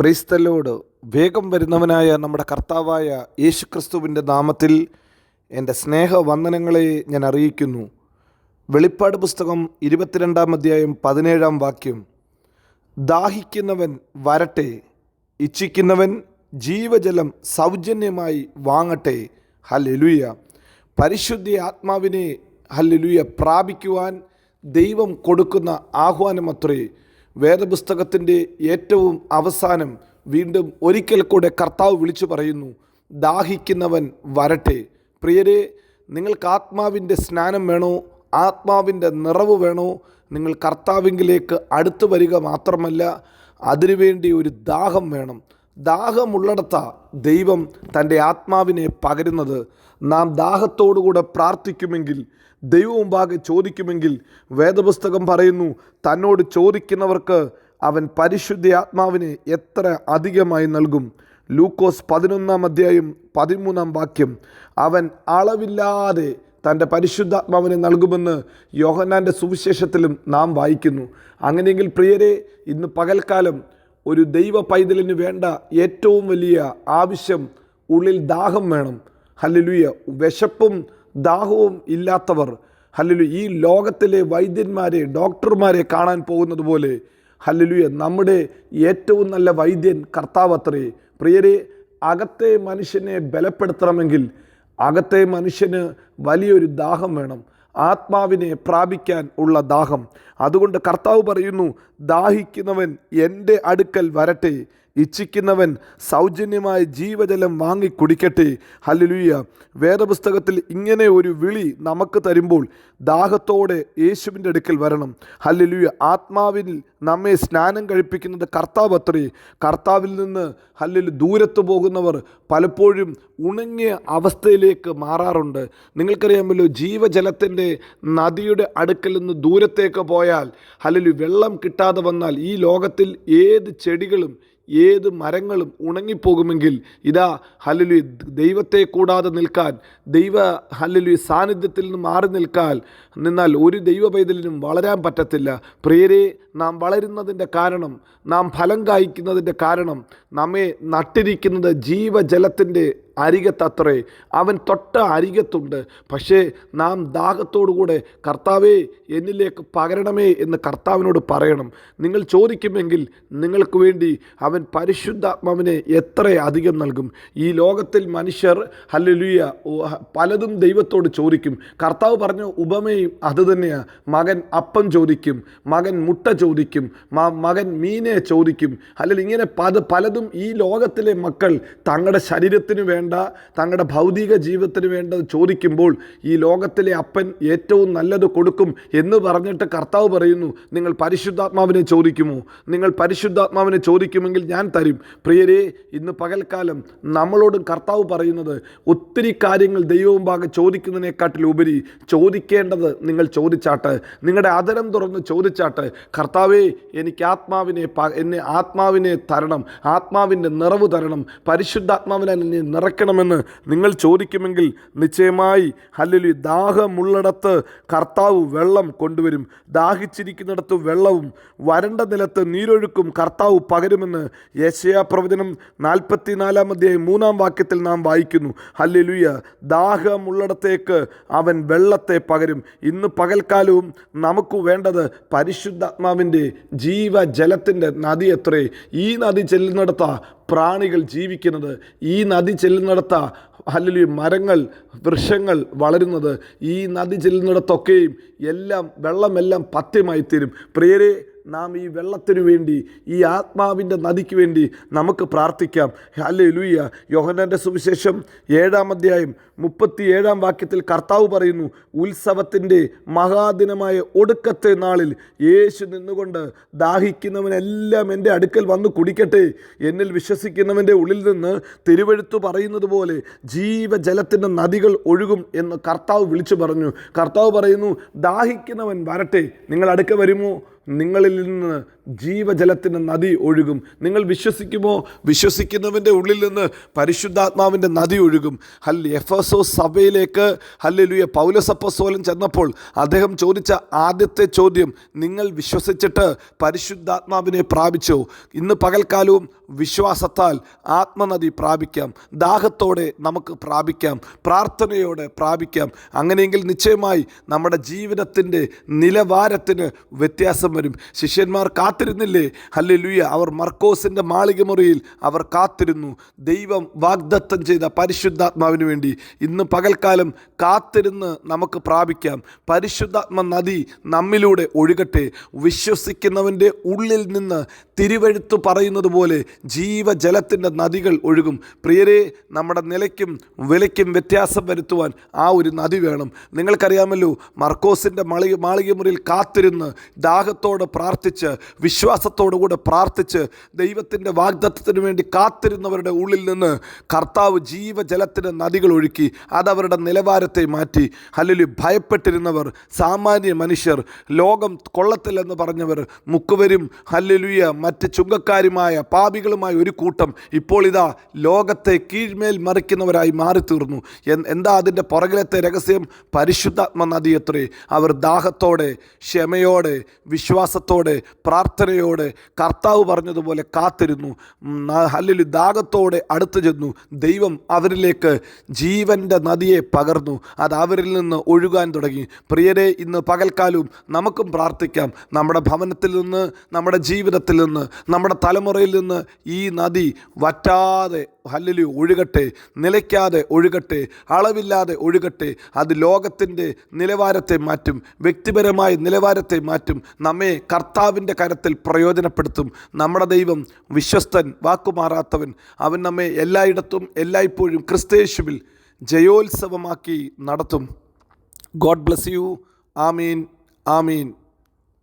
ക്രൈസ്തലോട് വേഗം വരുന്നവനായ നമ്മുടെ കർത്താവായ യേശുക്രിസ്തുവിന്റെ നാമത്തിൽ എന്റെ സ്നേഹവന്ദനങ്ങളെ ഞാൻ അറിയിക്കുന്നു. വെളിപ്പാട് പുസ്തകം ഇരുപത്തിരണ്ടാം അധ്യായം പതിനേഴാം വാക്യം. ദാഹിക്കുന്നവൻ വരട്ടെ ഇച്ഛിക്കുന്നവൻ ജീവജലം സൗജന്യമായി വാങ്ങട്ടെ ഹല്ലേലൂയ. പരിശുദ്ധ ആത്മാവിനെ ഹല്ലേലൂയ പ്രാപിക്കുവാൻ ദൈവം കൊടുക്കുന്ന ആഹ്വാനമത്രേ വേദപുസ്തകത്തിന്റെ ഏറ്റവും അവസാനം വീണ്ടും ഒരിക്കൽ കൂടെ കർത്താവ് വിളിച്ചു പറയുന്നു ദാഹിക്കുന്നവൻ വരട്ടെ. പ്രിയരെ നിങ്ങൾക്ക് ആത്മാവിന്റെ സ്നാനം വേണോ? ആത്മാവിന്റെ നിറവ് വേണോ? നിങ്ങൾ കർത്താവിങ്കിലേക്ക് അടുത്തു വരിക മാത്രമല്ല അതിനുവേണ്ടി ഒരു ദാഹം വേണം. ദാഹമുള്ളിടത്ത ദൈവം തന്റെ ആത്മാവിനെ പകരുന്നത്. നാം ദാഹത്തോടുകൂടെ പ്രാർത്ഥിക്കുമെങ്കിൽ ദൈവമുമ്പാകെ ചോദിക്കുമെങ്കിൽ വേദപുസ്തകം പറയുന്നു തന്നോട് ചോദിക്കുന്നവർക്ക് അവൻ പരിശുദ്ധ ആത്മാവിനെ എത്ര അധികമായി നൽകും. ലൂക്കോസ് പതിനൊന്നാം അധ്യായം പതിമൂന്നാം വാക്യം അവൻ അളവില്ലാതെ തന്റെ പരിശുദ്ധാത്മാവിനെ നൽകുമെന്ന് യോഹന്നാന്റെ സുവിശേഷത്തിലും നാം വായിക്കുന്നു. അങ്ങനെയെങ്കിൽ പ്രിയരെ ഇന്ന് പകൽക്കാലം ഒരു ദൈവ പൈതലിന് വേണ്ട ഏറ്റവും വലിയ ആവശ്യം ഉള്ളിൽ ദാഹം വേണം. ഹല്ലേലൂയ. വിശപ്പും ദാഹവും ഇല്ലാത്തവർ. ഹല്ലേലു ഈ ലോകത്തിലെ വൈദ്യന്മാരെ ഡോക്ടർമാരെ കാണാൻ പോകുന്നത് പോലെ ഹല്ലേലൂയ നമ്മുടെ ഏറ്റവും നല്ല വൈദ്യൻ കർത്താവത്രേ. പ്രിയരെ അകത്തെ മനുഷ്യനെ ബലപ്പെടുത്തണമെങ്കിൽ അകത്തെ മനുഷ്യന് വലിയൊരു ദാഹം വേണം. ആത്മാവിനെ പ്രാപിക്കാൻ ഉള്ള ദാഹം. അതുകൊണ്ട് കർത്താവ് പറയുന്നു ദാഹിക്കുന്നവൻ എന്റെ അടുക്കൽ വരട്ടെ. ഇച്ഛിക്കുന്നവൻ സൗജന്യമായ ജീവജലം വാങ്ങി കുടിക്കട്ടെ. ഹല്ലുലുയ്യ വേദപുസ്തകത്തിൽ ഇങ്ങനെ ഒരു വിളി നമുക്ക് തരുമ്പോൾ ദാഹത്തോടെ യേശുവിന്റെ അടുക്കൽ വരണം. ഹല്ലുലുയ്യ ആത്മാവിൽ നമ്മെ സ്നാനം കഴിപ്പിക്കുന്നത് കർത്താവ് അത്രേ. കർത്താവിൽ നിന്ന് ഹല്ലിൽ ദൂരത്ത് പോകുന്നവർ പലപ്പോഴും ഉണങ്ങിയ അവസ്ഥയിലേക്ക് മാറാറുണ്ട്. നിങ്ങൾക്കറിയാമല്ലോ ജീവജലത്തിന്റെ നദിയുടെ അടുക്കൽ നിന്ന് ദൂരത്തേക്ക് പോയാൽ ഹല്ലിൽ വെള്ളം കിട്ടാതെ വന്നാൽ ഈ ലോകത്തിൽ ഏത് ചെടികളും ഏത് മരങ്ങളും ഉണങ്ങിപ്പോകുമെങ്കിൽ ഇതാ ഹല്ലുലി ദൈവത്തെ കൂടാതെ നിൽക്കാൻ ദൈവ ഹല്ലുലി സാന്നിധ്യത്തിൽ നിന്ന് മാറി നിൽക്കാൻ നിന്നാൽ ഒരു ദൈവ പൈതലിനും വളരാൻ പറ്റത്തില്ല. പ്രിയരെ നാം വളരുന്നതിന്റെ കാരണം നാം ഫലം കായ്ക്കുന്നതിന്റെ കാരണം നമ്മെ നട്ടിരിക്കുന്നത് ജീവജലത്തിന്റെ അരികത്തത്രേ. അവൻ തൊട്ട അരികത്തുണ്ട്. പക്ഷേ നാം ദാഹത്തോടുകൂടെ കർത്താവേ എന്നിലേക്ക് പകരണമേ എന്ന് കർത്താവിനോട് പറയണം. നിങ്ങൾ ചോദിക്കുമെങ്കിൽ നിങ്ങൾക്ക് വേണ്ടി അവൻ പരിശുദ്ധാത്മാവിനെ എത്ര അധികം നൽകും. ഈ ലോകത്തിൽ മനുഷ്യർ ഹല്ലുലിയ പലതും ദൈവത്തോട് ചോദിക്കും. കർത്താവ് പറഞ്ഞ ഉപമയും അതുതന്നെയാണ് മകൻ അപ്പം ചോദിക്കും മകൻ മുട്ട ചോദിക്കും മകൻ മീനെ ചോദിക്കും. അല്ലെങ്കിൽ ഇങ്ങനെ പല പലതും ഈ ലോകത്തിലെ മക്കൾ തങ്ങളുടെ ശരീരത്തിന് വേണ്ട തങ്ങളുടെ ഭൗതിക ജീവിതത്തിന് വേണ്ടത് ചോദിക്കുമ്പോൾ ഈ ലോകത്തിലെ അപ്പൻ ഏറ്റവും നല്ലത് കൊടുക്കും എന്ന് പറഞ്ഞിട്ട് കർത്താവ് പറയുന്നു നിങ്ങൾ പരിശുദ്ധാത്മാവിനെ ചോദിക്കുമോ? നിങ്ങൾ പരിശുദ്ധാത്മാവിനെ ചോദിക്കുമെങ്കിൽ ഞാൻ തരും. പ്രിയരെ ഇന്ന് പകൽക്കാലം നമ്മളോടും കർത്താവ് പറയുന്നത് ഒത്തിരി കാര്യങ്ങൾ ദൈവവും ഭാഗം ചോദിക്കുന്നതിനെക്കാട്ടിലുപരി ചോദിക്കേണ്ടത് നിങ്ങൾ ചോദിച്ചാട്ട് നിങ്ങളുടെ അതരം തുറന്ന് ചോദിച്ചാട്ട് കർത്താവേ എനിക്ക് ആത്മാവിനെ എന്നെ ആത്മാവിനെ തരണം ആത്മാവിന്റെ നിറവ് തരണം പരിശുദ്ധാത്മാവിനെ എന്നെ നിറയ്ക്കണമെന്ന് നിങ്ങൾ ചോദിക്കുമെങ്കിൽ നിശ്ചയമായി അല്ലെങ്കിൽ ദാഹമുള്ളിടത്ത് കർത്താവ് വെള്ളം കൊണ്ടുവരും. ദാഹിച്ചിരിക്കുന്നിടത്ത് വെള്ളവും വരണ്ട നിലത്ത് നീരൊഴുക്കും കർത്താവ് പകരുമെന്ന് യേശയാ പ്രവചനം നാൽപ്പത്തിനാലാം അധ്യായം മൂന്നാം വാക്യത്തിൽ നാം വായിക്കുന്നു. ഹല്ലുലുയ ദാഹമുള്ളിടത്തേക്ക് അവൻ വെള്ളത്തെ പകരും. ഇന്ന് പകൽക്കാലവും നമുക്ക് വേണ്ടത് പരിശുദ്ധാത്മാവിന്റെ ജീവജലത്തിന്റെ നദി എത്രേ ഈ നദി ചെല്ലുന്നിടത്ത പ്രാണികൾ ജീവിക്കുന്നത് ഈ നദി ചെല്ലുന്നിടത്ത അല്ലെങ്കിൽ മരങ്ങൾ വൃക്ഷങ്ങൾ വളരുന്നത്. ഈ നദി ചെല്ലുന്നിടത്തൊക്കെയും എല്ലാം വെള്ളമെല്ലാം പത്യമായി തീരും പ്രിയരെ നാം ഈ വെള്ളത്തിനു വേണ്ടി ഈ ആത്മാവിന്റെ നദിക്ക് വേണ്ടി നമുക്ക് പ്രാർത്ഥിക്കാം. അല്ലേ ലൂയ്യ യോഹനന്റെ സുവിശേഷം ഏഴാം അധ്യായം മുപ്പത്തി ഏഴാം വാക്യത്തിൽ കർത്താവ് പറയുന്നു ഉത്സവത്തിന്റെ മഹാദിനമായ ഒടുക്കത്തെ നാളിൽ യേശു നിന്നുകൊണ്ട് ദാഹിക്കുന്നവനെല്ലാം എന്റെ അടുക്കൽ വന്ന് കുടിക്കട്ടെ. എന്നിൽ വിശ്വസിക്കുന്നവന്റെ ഉള്ളിൽ നിന്ന് തിരുവഴുത്തു പറയുന്നത് പോലെ ജീവജലത്തിന്റെ നദികൾ ഒഴുകും എന്ന് കർത്താവ് വിളിച്ചു പറഞ്ഞു. കർത്താവ് പറയുന്നു ദാഹിക്കുന്നവൻ വരട്ടെ. നിങ്ങൾ അടുക്ക വരുമോ? നിങ്ങളിൽ നിന്ന് ജീവജലത്തിന്റെ നദി ഒഴുകും. നിങ്ങൾ വിശ്വസിക്കുമോ? വിശ്വസിക്കുന്നവന്റെ ഉള്ളിൽ നിന്ന് പരിശുദ്ധാത്മാവിന്റെ നദി ഒഴുകും. ഹൽ എഫസോ സഭയിലേക്ക് ഹല്ലുയ പൗലസപ്പസോലൻ ചെന്നപ്പോൾ അദ്ദേഹം ചോദിച്ച ആദ്യത്തെ ചോദ്യം നിങ്ങൾ വിശ്വസിച്ചിട്ട് പരിശുദ്ധാത്മാവിനെ പ്രാപിച്ചോ? ഇന്ന് പകൽക്കാലവും വിശ്വാസത്താൽ ആത്മനദി പ്രാപിക്കാം. ദാഹത്തോടെ നമുക്ക് പ്രാപിക്കാം. പ്രാർത്ഥനയോടെ പ്രാപിക്കാം. അങ്ങനെയെങ്കിൽ നിശ്ചയമായി നമ്മുടെ ജീവിതത്തിന്റെ നിലവാരത്തിന് വ്യത്യാസം വരും. ശിഷ്യന്മാർ കാത്തിരുന്നില്ലേ? ഹല്ലെ അവർ മർക്കോസിന്റെ മാളികമുറിയിൽ അവർ കാത്തിരുന്നു. ദൈവം വാഗ്ദത്തം ചെയ്ത പരിശുദ്ധാത്മാവിന് വേണ്ടി ഇന്ന് പകൽക്കാലം കാത്തിരുന്ന് നമുക്ക് പ്രാപിക്കാം. പരിശുദ്ധാത്മ നദി നമ്മിലൂടെ ഒഴുകട്ടെ. വിശ്വസിക്കുന്നവന്റെ ഉള്ളിൽ നിന്ന് തിരുവഴുത്ത് പറയുന്നത് പോലെ ജീവജലത്തിന്റെ നദികൾ ഒഴുകും. പ്രിയരെ നമ്മുടെ നിലയ്ക്കും വിലയ്ക്കും വ്യത്യാസം വരുത്തുവാൻ ആ ഒരു നദി വേണം. നിങ്ങൾക്കറിയാമല്ലോ മർക്കോസിന്റെ മാളിക മാളികമുറിയിൽ കാത്തിരുന്ന് ദാഹത്തോടെ പ്രാർത്ഥിച്ച് വിശ്വാസത്തോടു കൂടെ പ്രാർത്ഥിച്ച് ദൈവത്തിന്റെ വാഗ്ദത്വത്തിന് വേണ്ടി കാത്തിരുന്നവരുടെ ഉള്ളിൽ നിന്ന് കർത്താവ് ജീവജലത്തിന്റെ നദികൾ ഒഴുക്കി അതവരുടെ നിലവാരത്തെ മാറ്റി. അല്ലെങ്കിൽ ഭയപ്പെട്ടിരുന്നവർ സാമാന്യ മനുഷ്യർ ലോകം കൊള്ളത്തില്ലെന്ന് പറഞ്ഞവർ മുക്കുവരും ഹല്ലുയ മറ്റ് ചുങ്കക്കാരുമായ പാപികളുമായ ഒരു കൂട്ടം ഇപ്പോൾ ഇതാ ലോകത്തെ കീഴ്മേൽ മറിക്കുന്നവരായി മാറിത്തീർന്നു. എന്താ അതിന്റെ പുറകിലത്തെ രഹസ്യം? പരിശുദ്ധാത്മ നദിയത്രേ അവർ ദാഹത്തോടെ ക്ഷമയോടെ വിശ്വാസത്തോടെ പ്രാർത്ഥനയോടെ കർത്താവ് പറഞ്ഞതുപോലെ കാത്തിരുന്നു. അല്ലെങ്കിൽ ദാഹത്തോടെ അടുത്തു ചെന്നു. ദൈവം അവരിലേക്ക് ജീവന്റെ നദിയെ പകർന്നു. അത് അവരിൽ നിന്ന് ഒഴുകാൻ തുടങ്ങി. പ്രിയരെ ഇന്ന് പകൽക്കാലവും നമുക്കും പ്രാർത്ഥിക്കാം. നമ്മുടെ ഭവനത്തിൽ നിന്ന് നമ്മുടെ ജീവിതത്തിൽ നിന്ന് നമ്മുടെ തലമുറയിൽ നിന്ന് ഈ നദി വറ്റാതെ ഹല്ലലു ഒഴുകട്ടെ നിലയ്ക്കാതെ ഒഴുകട്ടെ അളവില്ലാതെ ഒഴുകട്ടെ അത് ലോകത്തിന്റെ നിലവാരത്തെ മാറ്റും വ്യക്തിപരമായ നിലവാരത്തെ മാറ്റും നമ്മെ കർത്താവിന്റെ കരത്തിൽ പ്രയോജനപ്പെടുത്തും. നമ്മുടെ ദൈവം വിശ്വസ്തൻ വാക്കുമാറാത്തവൻ. അവൻ നമ്മെ എല്ലായിടത്തും എല്ലായ്പ്പോഴും ക്രിസ്തേശുവിൽ ജയോത്സവമാക്കി നടത്തും. God bless you. Amin. Amin.